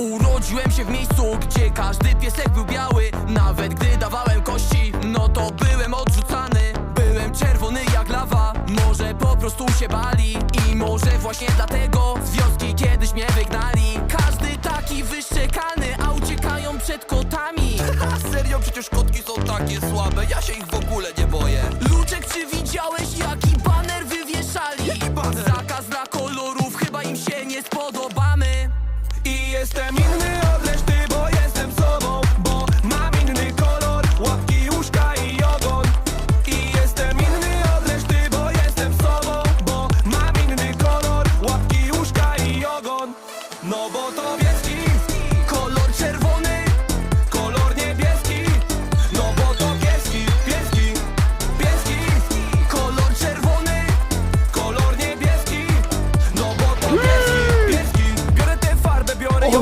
Urodziłem się w miejscu, gdzie każdy piesek był biały. Nawet gdy dawałem kości, no to byłem odrzucany. Byłem czerwony jak lawa, może po prostu się bali. I może właśnie dlatego z wioski kiedyś mnie wygnali. Każdy taki wyszczekany, a uciekają przed kotami. Serio, przecież kotki są takie słabe, ja się ich w ogóle nie boję. Novo bo